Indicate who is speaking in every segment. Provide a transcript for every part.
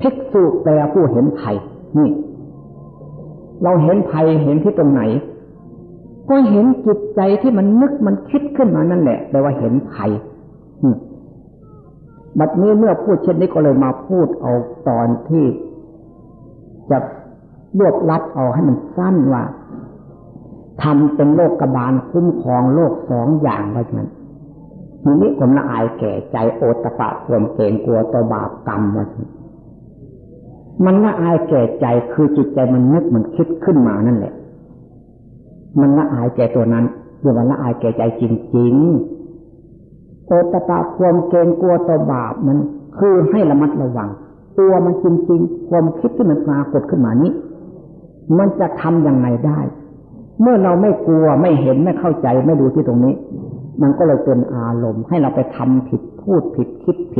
Speaker 1: ภิกษุแปลผู้เห็นภัยนี่ เราเห็นภัยเห็นที่ตรงไหน ก็เห็นจิตใจที่มันนึกมันคิดขึ้นมานั่นแหละแปลว่าเห็นภัยบัดนี้เมื่อพูดเช่นนี้ก็เลยมาพูดเอาตอนที่จะรวบลัดเอาให้มันสั้นว่าทำเป็นโลกกบาลคุ้มครองโลกสองอย่างไว้นั้นทีนี้ผมละอายแก่ใจโอตปะความเกรงกลัวต่อบาปกรรมว่า มันละอายแก่ใจคือจิตใจมันนึกมันคิดขึ้นมานั่นแหละ มันละอายแก่ตัวนั้นเรียกว่าละอายแก่ใจจริงๆโอตปะความเกรงกลัวต่อบาปมันคือให้ระมัดระวัง ตัวมันจริง ๆ ความคิดที่มันปรากฏขึ้นมานี้ มันจะทำย่างไรได้ เมื่อเราไม่กลัวไม่เห็นไม่เข้าใจไม่ดูที่ตรงนี้ มันก็เลยเป็นอารมณ์ให้เราไปทำผิดพูดผิดคิดผิด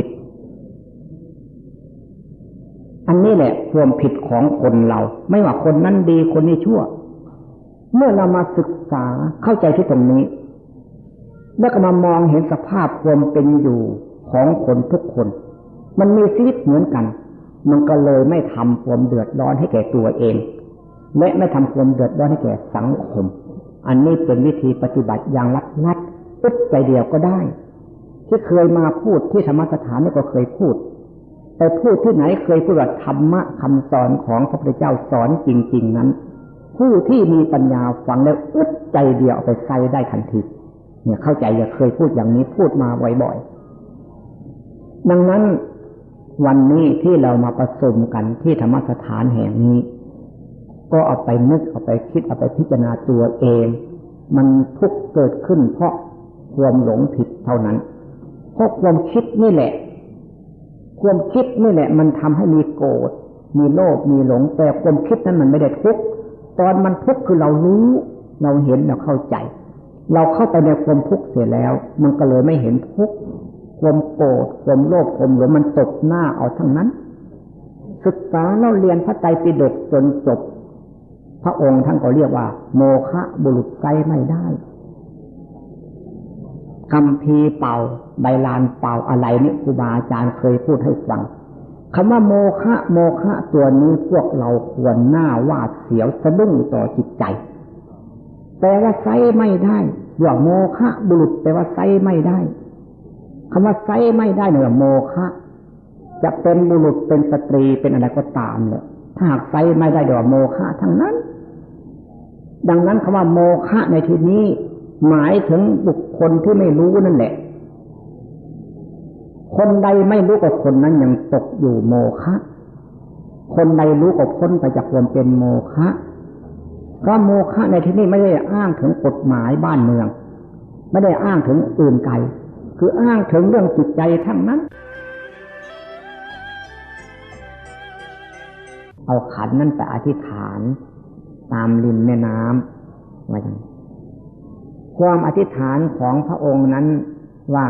Speaker 1: อันนี้แหละความผิดของคนเรา ไม่ว่าคนนั้นดีคนนี้ชั่ว เมื่อเรามาศึกษาเข้าใจที่ตรงนี้ แล้วก็มามองเห็นสภาพความเป็นอยู่ของคนทุกคน มันมีชีวิตเหมือนกัน มันก็เลยไม่ทำความเดือดร้อนให้แก่ตัวเอง และไม่ทำความเดือดร้อนให้แก่สังคม อันนี้เป็นวิธีปฏิบัติอย่างลัดลัดอึดใจเดียวก็ได้ ที่เคยมาพูดที่ธรรมสถานนี่ก็เคยพูด แต่พูดที่ไหนเคยพูดว่าธรรมะคำสอนของพระพุทธเจ้าสอนจริง ๆ นั้น ผู้ที่มีปัญญาฟังแล้วอึดใจเดียวเอาไปใส่ได้ทันทีเนี่ยเข้าใจอย่าเคยพูดอย่างนี้พูดมาบ่อยๆดังนั้นวันนี้ที่เรามาประสมกันที่ธรรมสถานแห่งนี้ ก็เอาไปนึกเอาไปคิดเอาไปพิจารณาตัวเอง มันทุกเกิดขึ้นเพราะความหลงผิดเท่านั้นเพราะความคิดนี่แหละ ความคิดนี่แหละ มันทำให้มีโกรธมีโลภมีหลง แต่ความคิดนั้นมันไม่ได้ทุกข์ตอนมันทุกข์คือเรารู้ เราเห็นเราเข้าใจ เราเข้าไปในความทุกข์เสียแล้ว มันก็เลยไม่เห็นทุกข์ความโกรธความโลภความหลงมันตกหน้าเอาทั้งนั้น ศึกษาเราเรียนพระไตรปิฎกจนจบ พระองค์ท่านก็เรียกว่า โมฆะบุรุษไซไม่ได้ คำพีเป่า ใบลานเป่าอะไรนี่ครูบาอาจารย์เคยพูดให้ฟังคำว่าโมฆะโมฆะตัวนี้พวกเราควรหน้าวาดเสียวสะดุ้งต่อจิตใจ แต่ว่าไซไม่ได้ว่าโมฆะบุรุษแปลว่าไซไม่ได้คำว่าไซไม่ได้เนี่ยโมฆะจะเป็นบุรุษเป็นสตรีเป็นอะไรก็ตามเลยถ้าหากไซไม่ได้เดี๋ยวโมฆะทั้งนั้น ดังนั้นคำว่าโมฆะในที่นี้ หมายถึงบุค คลที่ไม่รู้นั่นแหละ คนใดไม่รู้กับคนนั้นยังตกอยู่โมฆะคนใดรู้กับพ้นไปจากความเป็นโมฆะก็โมฆะในที่นี้ไม่ได้อ้างถึงกฎหมายบ้านเมือง ไม่ได้อ้างถึงอื่นไกล คืออ้างถึงเรื่องจิตใจทั้งนั้น เอาขันนั้นไปอธิษฐาน ตามริมแม่น้ำว่าอย่าง ความอธิษฐานของพระองค์นั้นว่า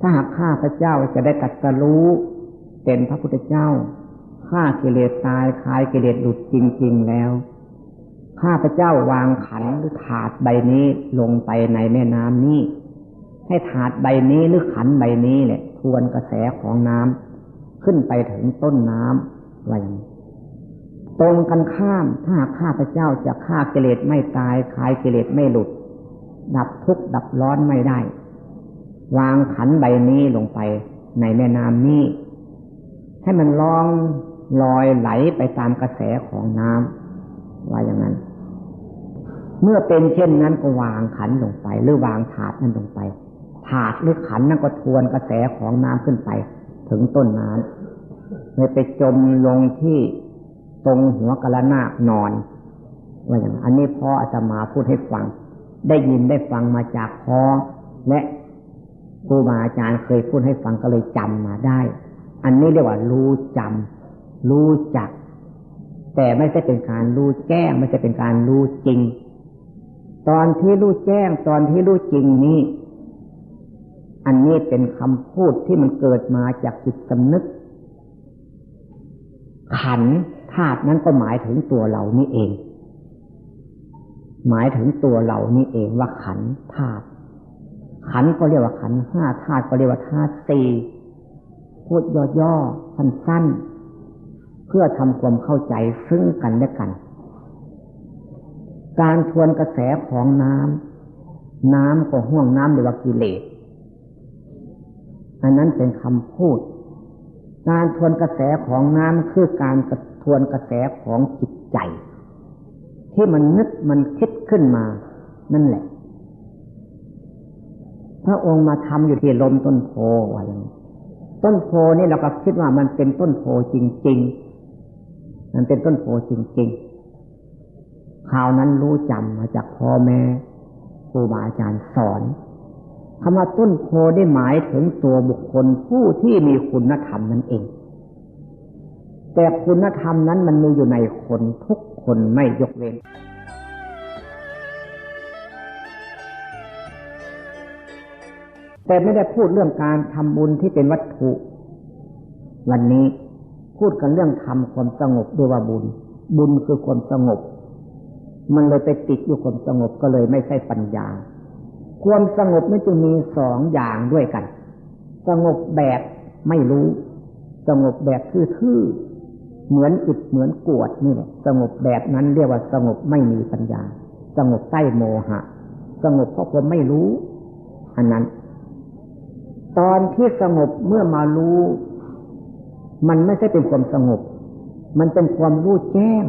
Speaker 1: ถ้าหากข้าพระเจ้าจะได้ตัดสรู้เป็นพระพุทธเจ้าข้ากิเลสตายคลายกิเลสหลุดจริง ๆแล้ว ข้าพระเจ้าวางขันหรือถาดใบนี้ลงไปในแม่น้ำนี้ ให้ถาดใบนี้หรือขันใบนี้แหละทวนกระแสของน้ำขึ้นไปถึงต้นน้ำไว้ตรงกันข้ามถ้าข้าพระเจ้าจะฆ่ากิเลสไม่ตายคลายกิเลสไม่หลุด ดับทุกข์ดับร้อนไม่ได้ วางขันใบนี้ลงไปในแม่น้ำนี้ ให้มันลองลอยไหลไปตามกระแสของน้ำว่าอย่างนั้น เมื่อเป็นเช่นนั้นก็วางขันลงไป หรือวางถาดนั้นลงไป ถาดหรือขันนั้นก็ทวนกระแสของน้ำขึ้นไป ถึงต้นน้ำเลยไปจมลงที่ตรงหัวกระนากนอนว่าอย่างอันนี้พ่ออาตมาพูดให้ฟัง ได้ยินได้ฟังมาจากพ่อและครูบาอาจารย์เคยพูดให้ฟังก็เลยจำมาได้ อันนี้เรียกว่ารู้จำรู้จัก แต่ไม่ใช่เป็นการรู้แจ้งไม่ใช่เป็นการรู้จริง ตอนที่รู้แจ้งตอนที่รู้จริงนี้ อันนี้เป็นคำพูดที่มันเกิดมาจากจิตสำนึก ขันธาตุนั้นก็หมายถึงตัวเรานี่เอง หมายถึงตัวเรานี่เองว่าขันธาตุขันก็เรียกว่าขันห้าธาตุก็เรียกว่าธาตุสี่พูดย่อๆสั้นๆเพื่อทำความเข้าใจซึ่งกันและกัน การทวนกระแสของน้ำน้ำก็ห่วงน้ำเรียกว่ากิเลสอันนั้นเป็นคำพูด การทวนกระแสของน้ำคือการทวนกระแสของจิตใจ ที่มันนึกมันคิดขึ้นมา นั่นแหละ พระองค์มาทำอยู่ที่ลมต้นโพว่าอย่างต้นโพนี่เราก็คิดว่ามันเป็นต้นโพจริง ๆ มันเป็นต้นโพจริงๆข่าวนั้นรู้จำมาจากพ่อแม่ครูบาอาจารย์สอนคำว่าต้นโพได้หมายถึงตัวบุคคลผู้ที่มีคุณธรรมนั่นเอง แต่คุณธรรมนั้นมันมีอยู่ในคนทุกคนไม่ยกเว้นแต่ไม่ได้พูดเรื่องการทำบุญที่เป็นวัตถุ วันนี้พูดกันเรื่องทำความสงบด้วยว่าบุญ บุญคือความสงบ มันเลยไปติดอยู่ความสงบก็เลยไม่ใช่ปัญญา ความสงบนี่จึงมีสองอย่างด้วยกัน สงบแบบไม่รู้ สงบแบบทื่อ เหมือนอิดเหมือนกวดนี่แหละสงบแบบนั้นเรียกว่าสงบไม่มีปัญญา สงบใต้โมหะ สงบเพราะความไม่รู้ อันนั้น ตอนที่สงบเมื่อมารู้ มันไม่ใช่เป็นความสงบ มันเป็นความรู้แจ้ง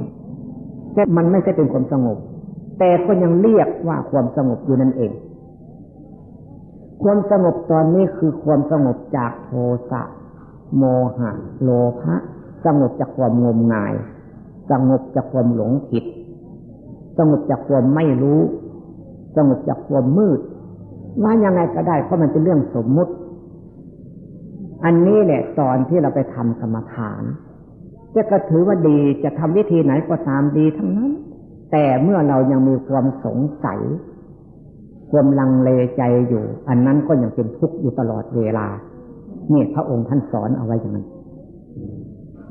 Speaker 1: แต่มันไม่ใช่เป็นความสงบ แต่ก็ยังเรียกว่าความสงบอยู่นั่นเอง ความสงบตอนนี้คือความสงบจากโทสะโมหะ โลภะ สงบจากความงมงาย สงบจากความหลงผิด สงบจากความไม่รู้ สงบจากความมืด ว่ายังไงก็ได้เพราะมันเป็นเรื่องสมมุติ อันนี้แหละตอนที่เราไปทำกรรมฐานจะก็ถือว่าดีจะทำวิธีไหนก็ตามดีทั้งนั้น แต่เมื่อเรายังมีความสงสัย ความลังเลใจอยู่ อันนั้นก็ยังเป็นทุกข์อยู่ตลอดเวลาเนี่ยพระองค์ท่านสอนเอาไว้อย่างนั้น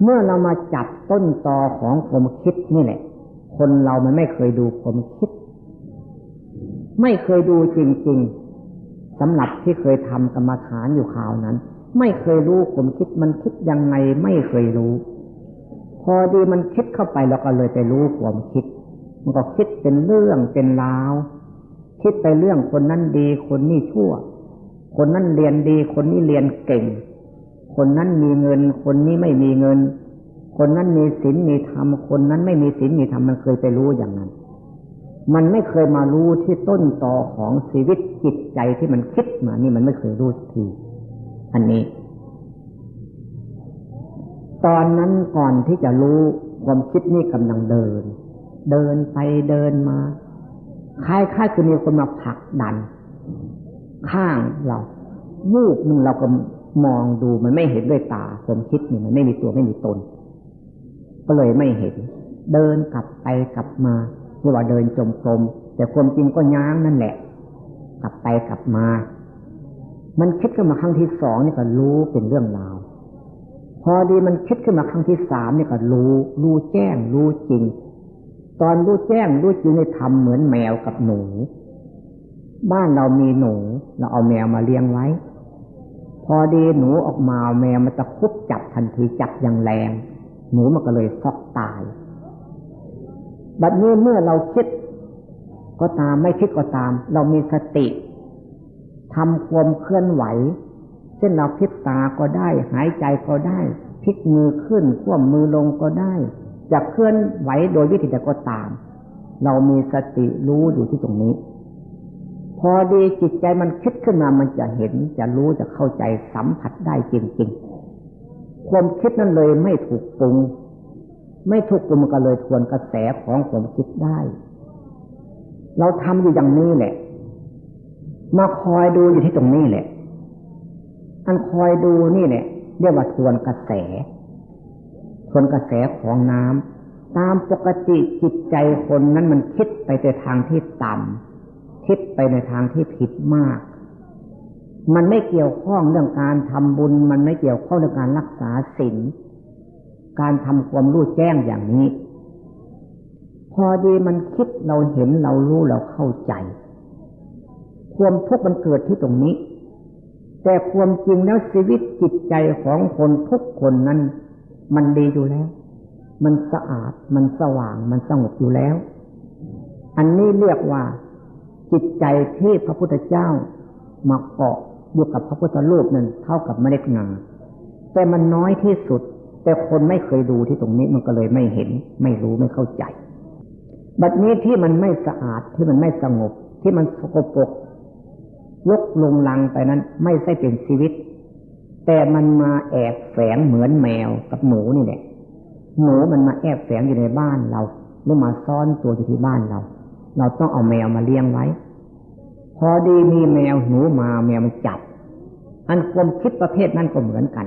Speaker 1: เมื่อเรามาจับต้นตอของความคิดนี่แหละ คนเรามันไม่เคยดูความคิด ไม่เคยดูจริง ๆสำหรับที่เคยทำกรรมฐานอยู่ข่าวนั้น ไม่เคยรู้ความคิดมันคิดยังไงไม่เคยรู้ พอดีมันคิดเข้าไปเราก็เลยไปรู้ความคิด มันก็คิดเป็นเรื่องเป็นราวคิดไปเรื่องคนนั้นดีคนนี้ชั่ว คนนั้นเรียนดีคนนี้เรียนเก่ง คนนั้นมีเงิน คนนี้ไม่มีเงิน คนนั้นมีศีลมีธรรม คนนั้นไม่มีศีลมีธรรมมันเคยไปรู้อย่างนั้น มันไม่เคยมารู้ที่ต้นต่อของชีวิตจิตใจที่มันคิดมานี่มันไม่เคยรู้ที อันนี้ ตอนนั้นก่อนที่จะรู้ความคิดนี่กำลังเดิน เดินไปเดินมาคล้ายๆคือมีคนมาผลักดัน ข้างเราวูบหนึ่งเราก็ มองดูมันไม่เห็นด้วยตาความคิดนี่มันไม่มีตัวไม่มีตน ก็เลยไม่เห็น เดินกลับไปกลับมาเรียกว่าเดินจมกรมแต่ความจริงก็ย้างนั่นแหละ กลับไปกลับมา มันคิดขึ้นมาครั้งที่สองนี่ก็รู้เป็นเรื่องราวพอดีมันคิดขึ้นมาครั้งที่สามนี่ก็รู้ รู้แจ้ง รู้จริง ตอนรู้แจ้ง รู้จริงในทำเหมือนแมวกับหนู บ้านเรามีหนู เราเอาแมวมาเลี้ยงไว้ พอดีหนูออกมาแมวมันจะคุบจับทันทีจับอย่างแรง หนูมันก็เลยฟอกตาย บัดนี้เมื่อเราคิดก็ตามไม่คิดก็ตาม เรามีสติทำความเคลื่อนไหว เช่นเราพิษตาก็ได้ หายใจก็ได้พลิกมือขึ้นคว่ำมือลงก็ได้จะเคลื่อนไหวโดยวิธีใดก็ตาม เรามีสติรู้อยู่ที่ตรงนี้ พอดีจิตใจมันคิดขึ้นมามันจะเห็น จะรู้จะเข้าใจสัมผัสได้จริง ๆ ความคิดนั้นเลยไม่ถูกปรุง ไม่ถูกปรุงมันก็เลยทวนกระแสของความคิดได้ เราทำอยู่อย่างนี้แหละ มาคอยดูอยู่ที่ตรงนี้แหละ อันคอยดูนี่แหละเรียกว่าทวนกระแส ทวนกระแสของน้ำตามปกติจิตใจคนนั้นมันคิดไปในทางที่ต่ำ คิดไปในทางที่ผิดมาก มันไม่เกี่ยวข้องเรื่องการทำบุญ มันไม่เกี่ยวข้องเรื่องการรักษาศีลการทำความรู้แจ้งอย่างนี้ พอดีมันคิดเราเห็นเรารู้เราเข้าใจ ความทุกข์มันเกิดที่ตรงนี้ แต่ความจริงแล้วชีวิตจิตใจของคนทุกคนนั้น มันดีอยู่แล้ว มันสะอาดมันสว่างมันสงบอยู่แล้ว อันนี้เรียกว่า จิตใจที่พระพุทธเจ้ามาเกาะอยู่กับพระพุทธรูปนั้นเท่ากับเมล็ดงาแต่มันน้อยที่สุด แต่คนไม่เคยดูที่ตรงนี้มันก็เลยไม่เห็น ไม่รู้ไม่เข้าใจ บัดนี้ที่มันไม่สะอาดที่มันไม่สงบ ที่มันสกปรกยกลงลังไปนั้น ไม่ใช่เป็นชีวิต แต่มันมาแอบแฝงเหมือนแมวกับหมูนี่แหละหมูมันมาแอบแฝงอยู่ในบ้านเราหรือมาซ่อนตัวอยู่ที่บ้านเรา เราต้องเอาแมวมาเลี้ยงไว้ พอดีมีแมวหนูมาแมวมันจับ อันความคิดประเภทนั้นก็เหมือนกัน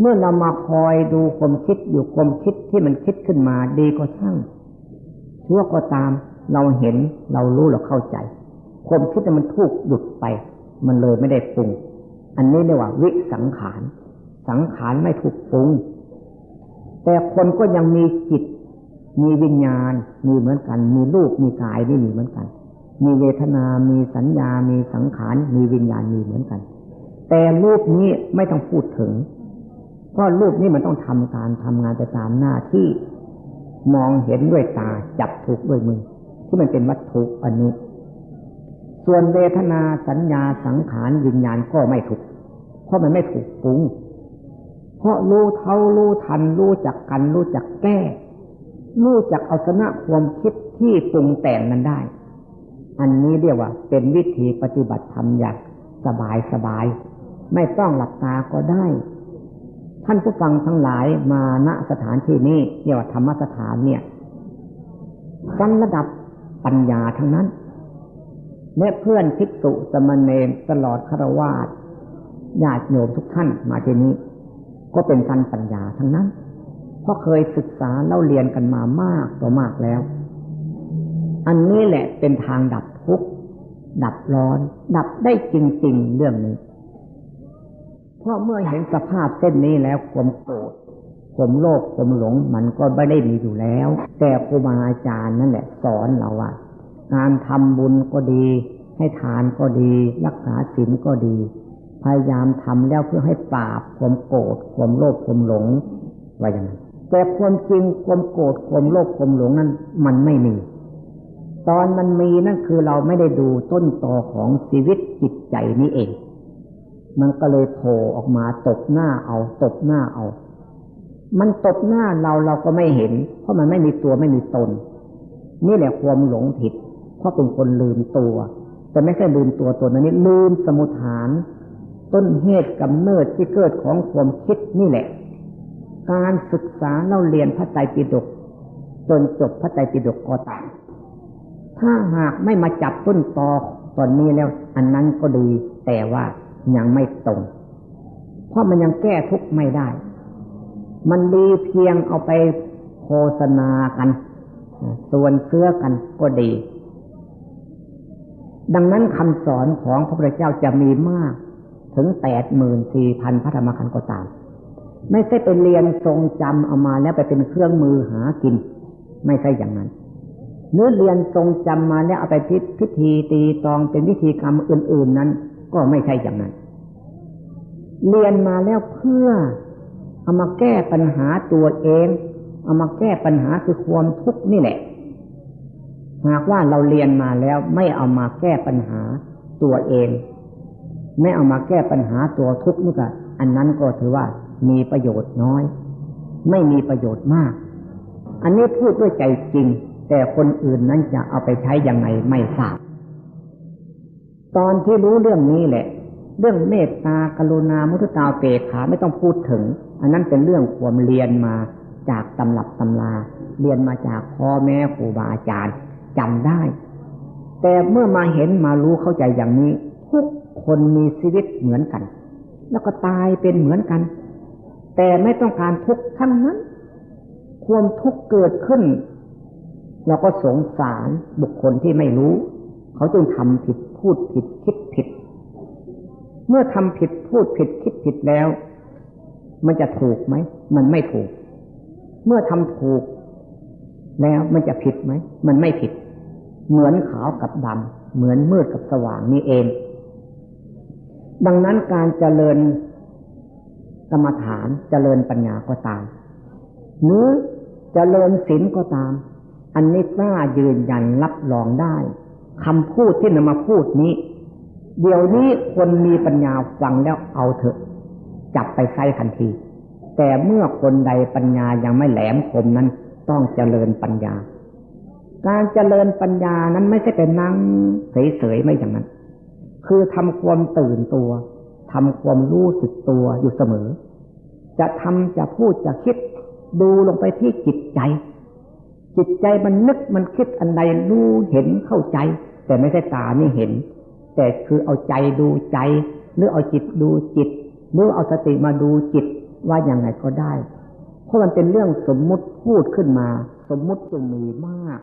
Speaker 1: เมื่อเรามาคอยดูความคิดอยู่ความคิดที่มันคิดขึ้นมาดีก็ช่างชั่วก็ตามเราเห็นเรารู้เราเข้าใจ ความคิดมันทุกหยุดไป มันเลยไม่ได้ปรุง อันนี้เรียกว่าวิสังขาร สังขารไม่ถูกปรุง แต่คนก็ยังมีจิต มีวิญญาณ มีเหมือนกัน มีรูปมีกายนี่มีเหมือนกัน มีเวทนา มีสัญญา มีสังขาร มีวิญญาณมีเหมือนกัน แต่รูปนี้ไม่ต้องพูดถึง เพราะรูปนี้มันต้องทำการทำงานไปตามหน้าที่มองเห็นด้วยตาจับถูกด้วยมือ ที่มันเป็นวัตถุอันนี้ ส่วนเวทนาสัญญาสังขารวิญญาณก็ไม่ถูก เพราะมันไม่ถูกปรุงเพราะรู้เท่ารู้ทันรู้จักกันรู้จักแก้ รู้จักเอาชนะความคิดที่ปรุงแต่งนั้นได้ อันนี้เรียกว่า เป็นวิธีปฏิบัติธรรมอย่างสบายสบาย ไม่ต้องหลับตาก็ได้ ท่านผู้ฟังทั้งหลายมาณสถานที่นี้เรียกว่าธรรมสถานเนี่ยกันระดับปัญญาทั้งนั้นและเพื่อนภิกษุสมณเณรตลอดคารวาสญาติโยมทุกท่านมาที่นี้ ก็เป็นการปัญญาทั้งนั้น เพราะเคยศึกษาเล่าเรียนกันมามากต่อมากแล้ว อันนี้แหละเป็นทางดับทุกข์ดับร้อน ดับได้จริง ๆ เรื่องนี้ เพราะเมื่อเห็นสภาพเส้นนี้แล้วความโกรธความโลภความหลงมันก็ไม่ได้มีอยู่แล้ว แต่ครูบาอาจารย์นั่นแหละสอนเราว่าการทำบุญก็ดี ให้ทานก็ดี รักษาศีลก็ดี พยายามทำแล้วเพื่อให้ปราบความโกรธความโลภความหลงไว้อย่างนั้น แต่ความจริงความโกรธความโลภความหลงนั้น มันไม่มี ตอนมันมีนั่นคือเราไม่ได้ดูต้นตอของชีวิตจิตใจนี้เอง มันก็เลยโผล่ออกมาตบหน้าเอา ตบหน้าเอา มันตบหน้าเราเราก็ไม่เห็น เพราะมันไม่มีตัวไม่มีตน นี่แหละความหลงผิด เพราะเป็นคนลืมตัว แต่ไม่ใช่ลืมตัวตัวนั้นนี่ลืมสมุทฐาน ต้นเหตุกำเนิดที่เกิดของความคิดนี่แหละ การศึกษาเราเรียนพระไตรปิฎกจนจบพระไตรปิฎกก็ตามถ้าหากไม่มาจับต้นตอตอนนี้แล้ว อันนั้นก็ดี แต่ว่ายังไม่ตรง เพราะมันยังแก้ทุกข์ไม่ได้ มันดีเพียงเอาไปโฆษณากัน ส่วนเสื้อกันก็ดี ดังนั้นคำสอนของพระพุทธเจ้าจะมีมากถึงแปดหมื่นสี่พันพระธรรมขันธ์ก็ตาม ไม่ใช่เป็นเรียนทรงจำเอามาแล้วไปเป็นเครื่องมือหากิน ไม่ใช่อย่างนั้นเนื้อเรียนทรงจำมาแล้วเอาไปพิธีตีตองเป็นวิธีกรรมอื่น ๆนั้น ก็ไม่ใช่อย่างนั้น เรียนมาแล้วเพื่อเอามาแก้ปัญหาตัวเอง เอามาแก้ปัญหาคือความทุกข์นี่แหละ หากว่าเราเรียนมาแล้วไม่เอามาแก้ปัญหาตัวเอง ไม่เอามาแก้ปัญหาตัวทุกข์นี่ก็อันนั้นก็ถือว่า มีประโยชน์น้อย ไม่มีประโยชน์มาก อันนี้พูดด้วยใจจริง แต่คนอื่นนั้นจะเอาไปใช้ยังไงไม่ทราบ ตอนที่รู้เรื่องนี้แหละ เรื่องเมตตากรุณามุทตาเปขาไม่ต้องพูดถึง อันนั้นเป็นเรื่องความเรียนมาจากตำรับตำราเรียนมาจากพ่อแม่ครูบาอาจารย์จำได้ แต่เมื่อมาเห็นมารู้เข้าใจอย่างนี้ ทุกคนมีชีวิตเหมือนกัน แล้วก็ตายเป็นเหมือนกัน แต่ไม่ต้องการทุกข์ทั้งนั้น ความทุกข์เกิดขึ้น เราก็สงสารบุคคลที่ไม่รู้ เขาจึงทำผิดพูดผิดคิดผิด เมื่อทำผิดพูดผิดคิดผิดแล้ว มันจะถูกไหม มันไม่ถูก เมื่อทำถูก แล้วมันจะผิดไหม มันไม่ผิด เหมือนขาวกับดำเหมือนมืดกับสว่างนี่เอง ดังนั้นการเจริญ กรรมฐานเจริญปัญญาก็ตามหรือเจริญศีลก็ตาม อันนี้กล้ายืนยันรับรองได้คำพูดที่นำมาพูดนี้ เดี๋ยวนี้คนมีปัญญาฟังแล้วเอาเถอะ จับไปใช้ทันที แต่เมื่อคนใดปัญญายังไม่แหลมคมนั้น ต้องเจริญปัญญา การเจริญปัญญานั้นไม่ใช่เป็นนั่งเฉยๆไม่อย่างนั้น คือทำความตื่นตัว ทำความรู้สึกตัวอยู่เสมอ จะทำจะพูดจะคิด ดูลงไปที่จิตใจ จิตใจมันนึกมันคิดอันใดรู้เห็นเข้าใจ แต่ไม่ใช่ตานี่เห็น แต่คือเอาใจดูใจ หรือเอาจิตดูจิต หรือเอาสติมาดูจิตว่าอย่างไงก็ได้ เพราะมันเป็นเรื่องสมมุติพูดขึ้นมา สมมุติจึงมีมาก